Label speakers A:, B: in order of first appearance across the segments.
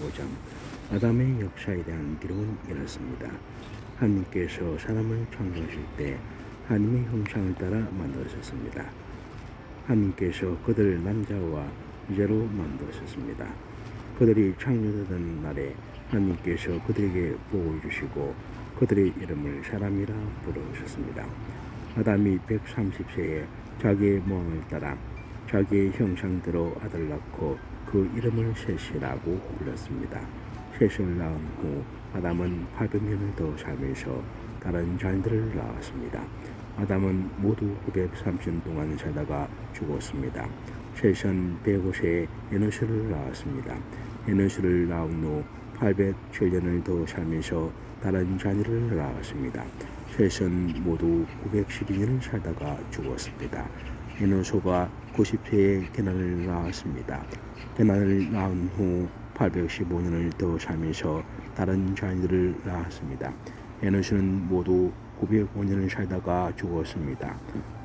A: 5장 아담의 역사에 대한 기록은 이렇습니다. 하나님께서 사람을 창조하실 때 하나님의 형상을 따라 만드셨습니다. 하나님께서 그들을 남자와 여자로 만드셨습니다. 그들이 창조되던 날에 하나님께서 그들에게 복을 주시고 그들의 이름을 사람이라 부르셨습니다. 아담이 130세에 자기의 모함을 따라 자기의 형상대로 아들 낳고 그 이름을 셋이라고 불렀습니다. 셋을 낳은 후 아담은 800년을 더 살면서 다른 자녀들을 낳았습니다. 아담은 모두 930년 동안 살다가 죽었습니다. 셋은 105세에 에노스를 낳았습니다. 에노스를 낳은 후 807년을 더 살면서 다른 자녀를 낳았습니다. 셋은 모두 912년을 살다가 죽었습니다. 에노소가 90세에 게난을 낳았습니다. 게난을 낳은 후 815년을 더 살면서 다른 자녀들을 낳았습니다. 에노스는 모두 905년을 살다가 죽었습니다.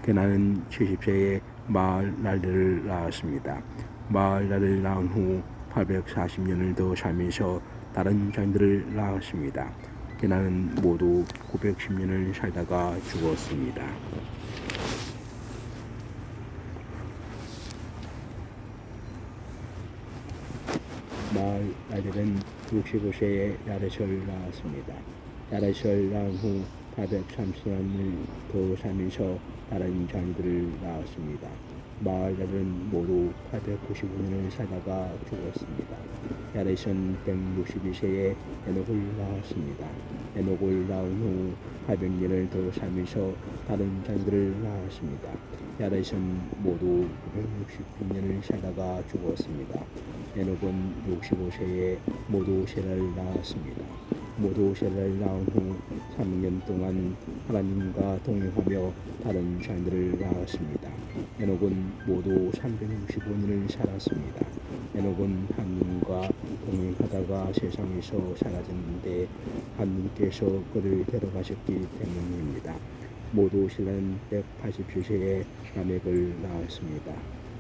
A: 게난은 70세에 마을날레를 낳았습니다. 마을날을 낳은 후 840년을 더 살면서 다른 자녀들을 낳았습니다. 게난은 모두 910년을 살다가 죽었습니다. 마을 아들은 65세에 야레설 낳았습니다. 야레설 낳은 후 830년을 더 살면서 다른 자녀들을 낳았습니다. 마을 아들은 모두 895년을 살다가 죽었습니다. 야레선 162세에 에녹을 낳았습니다. 에녹을 낳은 후 800년을 더 살면서 다른 자녀들을 낳았습니다. 야레선 모두 969년을 살다가 죽었습니다. 에녹은 65세에 모두 셋을 낳았습니다. 모두 셋을 낳은 후 3년 동안 하나님과 동행하며 다른 자녀들을 낳았습니다. 에녹은 모두 365년을 살았습니다. 에녹은 하나님과 동행하다가 세상에서 사라졌는데 하나님께서 그를 데려가셨기 때문입니다. 모두 신라는 187세에 라멕을 낳았습니다.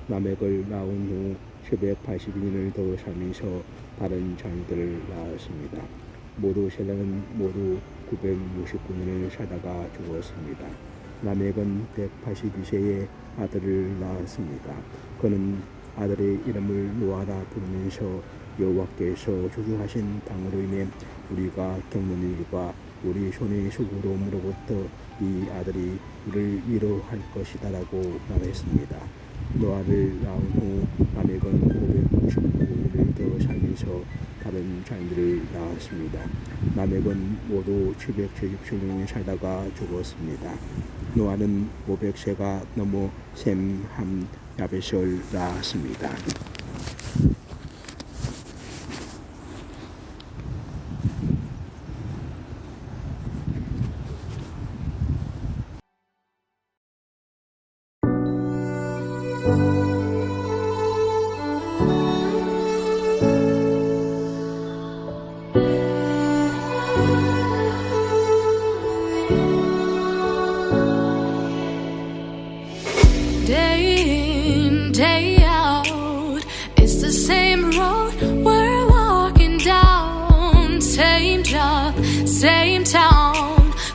A: 라멕을 낳은 후 782년을 더 살면서 다른 자녀들을 낳았습니다. 모두 신라는 모두 969년을 살다가 죽었습니다. 라멕은 182세에 아들을 낳았습니다. 그는 아들의 이름을 노아라 부르면서 여호와께서 조주하신 당으로 인해 우리가 겪는 일과 우리 손의 수고로움으로부터 이 아들이 이를 위로할 것이다라고 말했습니다. 노아를 낳은 후 라멕은 599년을 더 살면서 다른 자녀들을 낳았습니다. 라멕은 모두 777년을 살다가 죽었습니다. 노아는 500세가 넘어 셈, 함, 야벳을 낳았습니다.
B: Day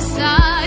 B: satisfied.